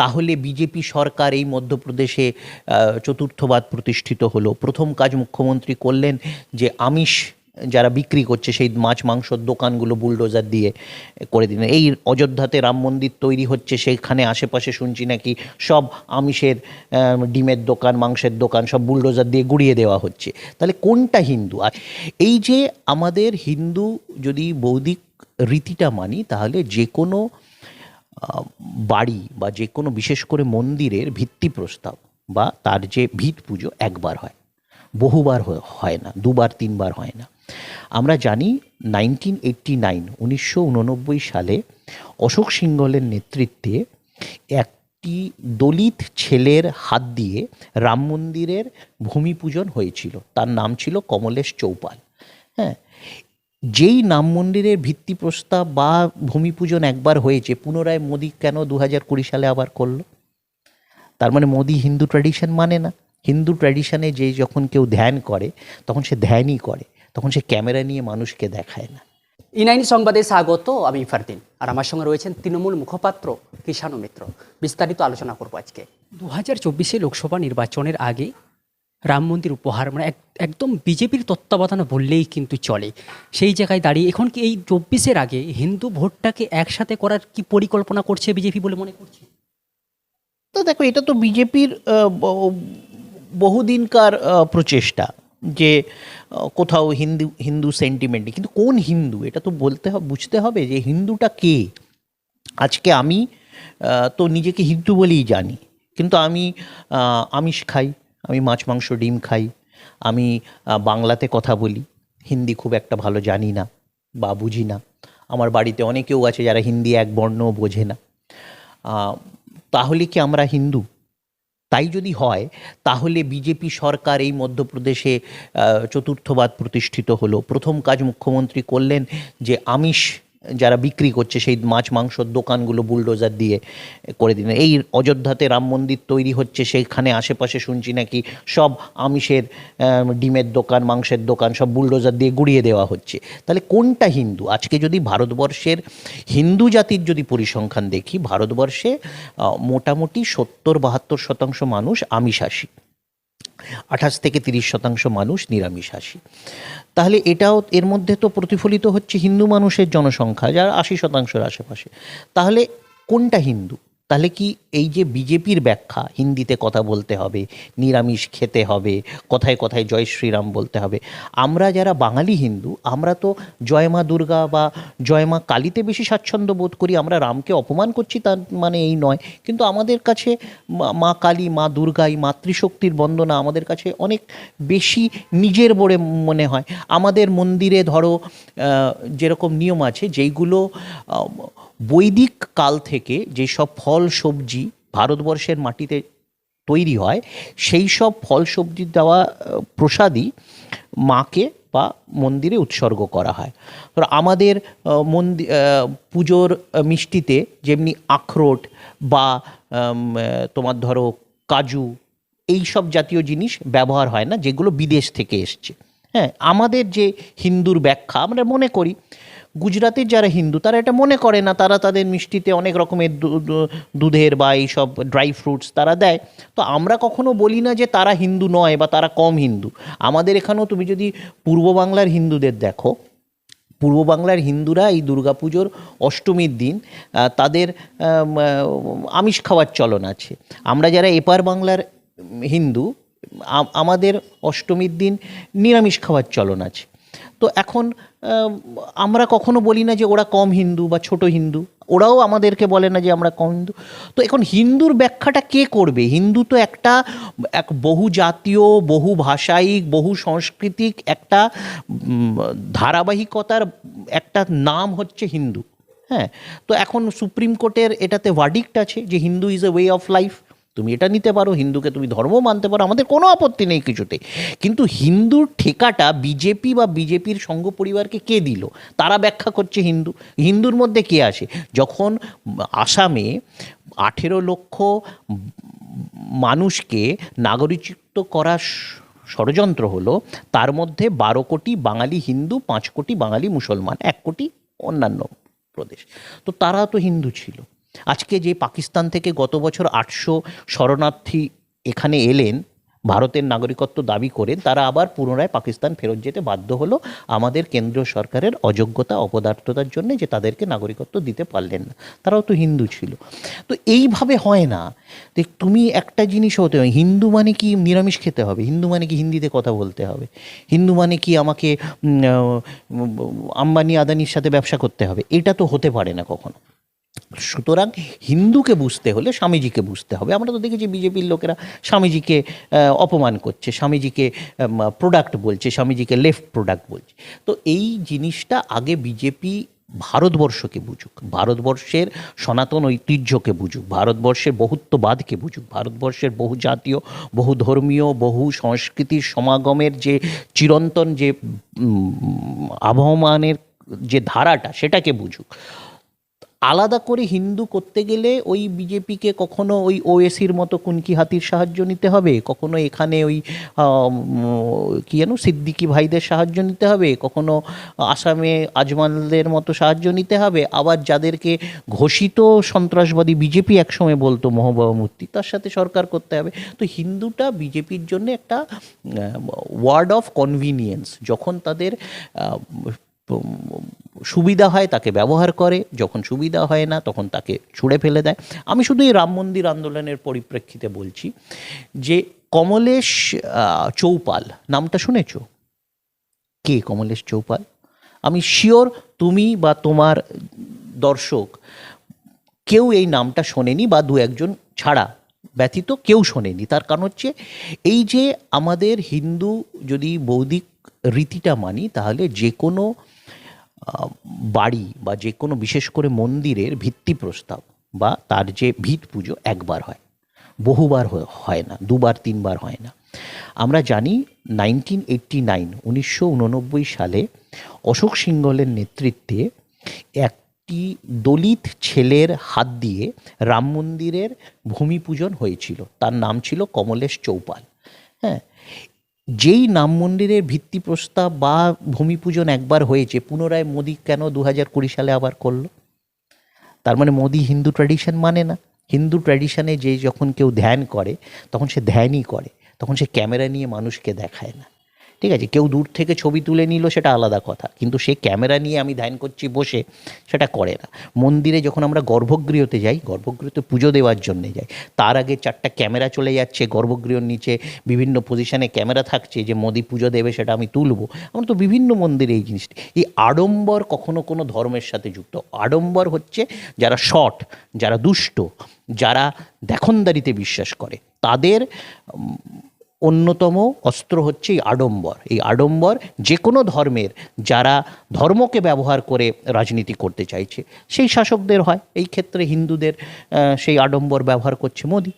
তাহলে বিজেপি সরকার এই মধ্যপ্রদেশে চতুর্থবাদ প্রতিষ্ঠিত হলো। প্রথম কাজ মুখ্যমন্ত্রী করলেন যে আমিষ যারা বিক্রি করছে, সেই মাছ মাংসর দোকানগুলো বুলডোজার দিয়ে করে দিলেন। এই অযোধ্যাতে রাম মন্দির তৈরি হচ্ছে সেইখানে আশেপাশে শুনছি নাকি সব আমিষের ডিমের দোকান, মাংসের দোকান সব বুলডোজার দিয়ে গুড়িয়ে দেওয়া হচ্ছে। তাহলে কোনটা হিন্দু? আর এই যে আমাদের হিন্দু যদি বৌদ্ধিক রীতিটা মানি, তাহলে যে কোনো বাড়ি বা যে কোনো বিশেষ করে মন্দিরের ভিত্তি প্রস্তাব বা তার যে ভিত পুজো একবার হয়, বহুবার হয়- না, দুবার, তিনবার হয় না। আমরা জানি নাইনটিন এইট্টি নাইন, উনিশশো উননব্বই সালে অশোক সিংহলের নেতৃত্বে একটি দলিত ছেলের হাত দিয়ে রাম মন্দিরের ভূমি পূজন হয়েছিল। তার নাম ছিল কমলেশ চৌপাল। হ্যাঁ যেই নাম মন্দিরের ভিত্তি প্রস্তাব বা ভূমি পূজন একবার হয়েছে পুনরায় মোদী কেন দু হাজার কুড়ি সালে আবার করল? তার মানে মোদি হিন্দু ট্র্যাডিশন মানে না। হিন্দু ট্র্যাডিশনে যে যখন কেউ ধ্যান করে তখন সে ধ্যানই করে তখন সে ক্যামেরা নিয়ে মানুষকে দেখায় না। ইনাইনি সংবাদে স্বাগত আমি ফারদিন আর আমার সঙ্গে রয়েছেন তৃণমূল মুখপাত্র কিষাণু মিত্র বিস্তারিত আলোচনা করব আজকে। দু হাজার চব্বিশে লোকসভা নির্বাচনের আগে রাম মন্দির উপহার মানে এক- একদম বিজেপির তত্ত্বাবধানে বললেই কিন্তু চলে। সেই জায়গায় দাঁড়িয়ে, এখন কি এই চব্বিশের আগে হিন্দু ভোটটাকে একসাথে করার কি পরিকল্পনা করছে বিজেপি বলে মনে করছে? তো দেখো, এটা তো বিজেপির বহুদিনকার প্রচেষ্টা যে কোথাও হিন্দু হিন্দু সেন্টিমেন্টে কিন্তু কোন হিন্দু? এটা তো বলতে হবে বুঝতে হবে যে হিন্দুটা কে? আজকে আমি তো নিজেকে হিন্দু বলেই জানি। কিন্তু আমি আমিষ খাই আমি মাছ, মাংস, ডিম খাই। আমি বাংলাতে কথা বলি। হিন্দি খুব একটা ভালো জানি না বা বুঝি না। আমার বাড়িতে অনেকেও আছে যারা হিন্দি এক বর্ণও বোঝে না। তাহলে কি আমরা হিন্দু? তাই যদি হয়, তাহলে বিজেপি সরকার এই মধ্যপ্রদেশে চতুর্থবাদ প্রতিষ্ঠিত হলো। প্রথম কাজ মুখ্যমন্ত্রী করলেন যে আমিষ যারা বিক্রি করছে সেই মাছ মাংসর দোকানগুলো বুলডোজার দিয়ে করে দিলেন। এই অযোধ্যাতে রাম মন্দির তৈরি হচ্ছে সেইখানে আশেপাশে শুনছি নাকি সব আমিষের ডিমের দোকান, মাংসের দোকান সব বুলডোজার দিয়ে গুড়িয়ে দেওয়া হচ্ছে। তাহলে কোনটা হিন্দু? আজকে যদি ভারতবর্ষের হিন্দু জাতির যদি পরিসংখ্যান দেখি, ভারতবর্ষে মোটামুটি সত্তর বাহাত্তর শতাংশ মানুষ আমিষাশী। আঠাশ থেকে তিরিশ শতাংশ মানুষ নিরামিষাশী। তাহলে এটাও এর মধ্যে তো প্রতিফলিত হচ্ছে হিন্দু মানুষের জনসংখ্যা, যার আশি শতাংশের আশেপাশে। তাহলে কোনটা হিন্দু? তাহলে কি এই যে বিজেপির ব্যাখ্যা, হিন্দিতে কথা বলতে হবে, নিরামিষ খেতে হবে, কথায় কথায় জয় শ্রীরাম বলতে হবে, আমরা যারা বাঙালি হিন্দু, আমরা তো জয় মা দুর্গা বা জয় মা কালীতে বেশি স্বাচ্ছন্দ্য বোধ করি, আমরা রামকে অপমান করছি তার মানে এই নয়, কিন্তু আমাদের কাছে মা- কালী, মা দুর্গা, এই মাতৃশক্তির বন্দনা আমাদের কাছে অনেক বেশি নিজের বলে মনে হয়। আমাদের মন্দিরে ধরো যেরকম নিয়ম আছে, যেইগুলো বৈদিক কাল থেকে যেসব ফল সবজি ভারতবর্ষের মাটিতে তৈরি হয়, সেই সব ফল সবজি দেওয়া প্রসাদই মাকে বা মন্দিরে উৎসর্গ করা হয়। আমাদের মন্দির পুজোর মিষ্টিতে যেমনি আখরোট বা তোমার ধরো কাজু, এই সব জাতীয় জিনিস ব্যবহার হয় না, যেগুলো বিদেশ থেকে এসছে। হ্যাঁ আমাদের যে হিন্দুর ব্যাখ্যা আমরা মনে করি গুজরাতের যারা হিন্দু, তারা এটা মনে করে না। তারা তাদের মিষ্টিতে অনেক রকমের দুধের বা এইসব ড্রাই ফ্রুটস তারা দেয়। তো আমরা কখনো বলি না যে তারা হিন্দু নয় বা তারা কম হিন্দু। আমাদের এখানেও তুমি যদি পূর্ব বাংলার হিন্দুদের দেখো, পূর্ব বাংলার হিন্দুরা এই দুর্গাপুজোর অষ্টমীর দিন তাদের আমিষ খাওয়ার চলন আছে। আমরা যারা এপার বাংলার হিন্দু আমাদের অষ্টমীর দিন নিরামিষ খাওয়ার চলন আছে। তো এখন আমরা কখনো বলি না যে ওরা কম হিন্দু বা ছোট হিন্দু। ওরাও আমাদেরকে বলে না যে আমরা কম হিন্দু। তো এখন হিন্দুর ব্যাখ্যাটা কে করবে? হিন্দু তো একটা, এক বহু জাতীয় বহু ভাষায়িক বহু সাংস্কৃতিক একটা ধারাবাহিকতার একটা নাম হচ্ছে হিন্দু। হ্যাঁ তো এখন সুপ্রিম কোর্টের এটাতে ভার্ডিক্ট আছে যে Hindu is a way of life তুমি এটা নিতে পারো, হিন্দুকে তুমি ধর্ম মানতে পারো, আমাদের কোনো আপত্তি নেই কিছুতে। কিন্তু হিন্দুর ঠেকাটা বিজেপি বা বিজেপির সঙ্গ পরিবারকে কে দিল? তারা ব্যাখ্যা করছে হিন্দু। হিন্দুর মধ্যে কে আসে যখন আসামে আঠেরো লক্ষ মানুষকে নাগরিকত্ব করার ষড়যন্ত্র হলো, তার মধ্যে বারো কোটি বাঙালি হিন্দু, পাঁচ কোটি বাঙালি মুসলমান, এক কোটি অন্যান্য প্রদেশ। তো তারা তো হিন্দু ছিল। আজকে যে পাকিস্তান থেকে গত বছর আটশো শরণার্থী এখানে এলেন, ভারতের নাগরিকত্ব দাবি করে, তারা আবার পুনরায় পাকিস্তান ফেরত যেতে বাধ্য হলো আমাদের কেন্দ্রীয় সরকারের অযোগ্যতা, অপদার্থতার জন্য যে তাদেরকে নাগরিকত্ব দিতে পারলেন না। তারাও তো হিন্দু ছিল। তো এইভাবে হয় না দেখ তুমি একটা জিনিস হতে হবে, হিন্দু মানে কি নিরামিষ খেতে হবে, হিন্দু মানে কি হিন্দিতে কথা বলতে হবে, হিন্দু মানে কি আমাকে আম্বানি আদানির সাথে ব্যবসা করতে হবে, এটা তো হতে পারে না কখনো। সুতরাং হিন্দুকে বুঝতে হলে স্বামীজিকে বুঝতে হবে। আমরা তো দেখেছি বিজেপির লোকেরা স্বামীজিকে অপমান করছে, স্বামীজিকে প্রোডাক্ট বলছে, স্বামীজিকে লেফট প্রোডাক্ট বলছে। তো এই জিনিসটা আগে বিজেপি ভারতবর্ষকে বুঝুক, ভারতবর্ষের সনাতন ঐতিহ্যকে বুঝুক, ভারতবর্ষের বহুত্ববাদকে বুঝুক, ভারতবর্ষের বহু জাতীয় বহু ধর্মীয় বহু সংস্কৃতির সমাগমের যে চিরন্তন যে আবহমানের যে ধারাটা সেটাকে বুঝুক। আলাদা করে হিন্দু করতে গেলে ওই বিজেপিকে কখনো ওই ওএসির মতো কুনকি হাতির সাহায্য নিতে হবে? কখনো এখানে ওই কি যেন, সিদ্দিকি ভাইদের সাহায্য নিতে হবে? কখনো আসামে আজমালদের মতো সাহায্য নিতে হবে? আবার যাদেরকে ঘোষিত সন্ত্রাসবাদী বিজেপি একসময় বলতো মহবাবা মূর্তি, তার সাথে সরকার করতে হবে। তো হিন্দুটা বিজেপির জন্য একটা ওয়ার্ড অফ কনভিনিয়েন্স যখন তাদের সুবিধা হয়, তাকে ব্যবহার করে। যখন সুবিধা হয় না, তখন তাকে ছুঁড়ে ফেলে দেয়। আমি শুধু এই রাম মন্দির আন্দোলনের পরিপ্রেক্ষিতে বলছি যে কমলেশ চৌপাল, নামটা শুনেছ? কে কমলেশ চৌপাল? আমি শিওর তুমি বা তোমার দর্শক কেউ এই নামটা শোনেনি বা দু একজন ছাড়া ব্যতীত কেউ শোনেনি। তার কারণ হচ্ছে এই যে আমাদের হিন্দু যদি বৌদ্ধিক রীতিটা মানি, তাহলে যে কোনো বাড়ি বা যে কোনো বিশেষ করে মন্দিরের ভিত্তি প্রস্তাব বা তার যে ভিত পুজো একবার হয়। বহুবার হয়- না, দুবার, তিনবার হয় না। আমরা জানি নাইনটিন এইট্টি নাইন, উনিশশো উননব্বই সালে অশোক সিংহলের নেতৃত্বে একটি দলিত ছেলের হাত দিয়ে রাম মন্দিরের ভূমি পূজন হয়েছিল। তার নাম ছিল কমলেশ চৌপাল। হ্যাঁ যেই নাম মন্দিরের ভিত্তি প্রস্তাব বা ভূমি পূজন একবার হয়েছে, পুনরায় মোদি কেন দু হাজার কুড়ি সালে আবার করল? তার মানে মোদি হিন্দু ট্র্যাডিশন মানে না। হিন্দু ট্র্যাডিশনে যে যখন কেউ ধ্যান করে, তখন সে ধ্যানই করে, তখন সে ক্যামেরা নিয়ে মানুষকে দেখায় না। ঠিক আছে, কেউ দূর থেকে ছবি তুলে নিল সেটা আলাদা কথা, কিন্তু সে ক্যামেরা নিয়ে আমি ধ্যান করছি বসে সেটা করে না। মন্দিরে যখন আমরা গর্ভগৃহতে যাই, গর্ভগৃহতে পুজো দেওয়ার জন্যে যাই, তার আগে চারটা ক্যামেরা চলে যাচ্ছে, গর্ভগৃহর নিচে বিভিন্ন পজিশনে ক্যামেরা থাকছে যে মোদি পুজো দেবে সেটা আমি তুলবো। আমরা তো বিভিন্ন মন্দিরে এই জিনিসটি, এই আড়ম্বর কখনো কোনো ধর্মের সাথে যুক্ত। আড়ম্বর হচ্ছে যারা শট যারা দুষ্ট, যারা দেখনদারিতে বিশ্বাস করে, তাদের অন্যতম অস্ত্র হচ্ছে এই আডম্বর। এই আডম্বর যে কোনো ধর্মের যারা ধর্মকে ব্যবহার করে রাজনীতি করতে চাইছে, সেই শাসকদের হয়। এই ক্ষেত্রে হিন্দুদের সেই আডম্বর ব্যবহার করছে মোদি।